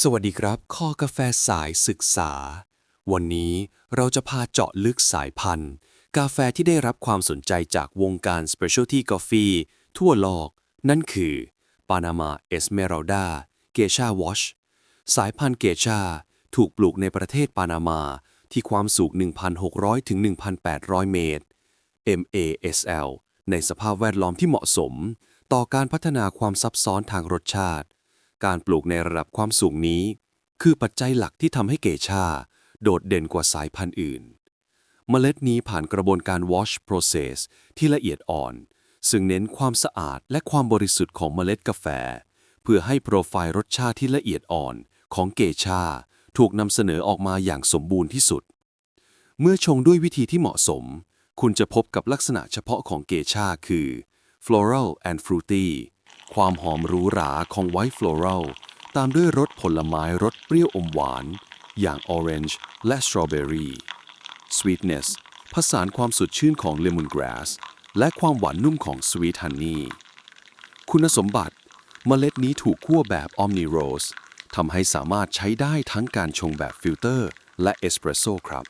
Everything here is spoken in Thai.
สวัสดีครับคอกาแฟสายศึกษา วันนี้เราจะพาเจาะลึกสายพันธุ์ กาแฟที่ได้รับความสนใจจากวงการ Specialty Coffee ทั่วโลก นั่นคือ Panama Esmeralda Geisha Wash สายพันธุ์เกชาถูกปลูกในประเทศปานามาที่ความสูง 1,600 ถึง 1,800 เมตร MASL ในสภาพแวดล้อมที่เหมาะสม ต่อการพัฒนาความซับซ้อนทางรสชาติ การปลูกในระดับความสูงนี้ คือปัจจัยหลักที่ทำให้เกชา โดดเด่นกว่าสายพันธุ์อื่น เมล็ดนี้ผ่านกระบวนการ wash process ที่ละเอียดอ่อน ซึ่งเน้นความสะอาดและความบริสุทธิ์ของเมล็ดกาแฟ เพื่อให้โปรไฟล์รสชาติที่ละเอียดอ่อนของเกชา ถูกนำเสนอออกมาอย่างสมบูรณ์ที่สุด เมื่อชงด้วยวิธีที่เหมาะสม คุณจะพบกับลักษณะเฉพาะของเกชาคือ floral and fruity ความหอมหรูหราของ white floral ตามด้วยรสผลไม้รสเปรี้ยวอมหวาน อย่าง orange และ strawberry sweetness ผสานความสดชื่นของ lemongrass และความหวานนุ่มของ sweet honey คุณสมบัติเมล็ดนี้ถูกคั่วแบบ Omni Rose ทำให้สามารถใช้ได้ทั้งการชงแบบฟิลเตอร์ และเอสเปรสโซ่ครับ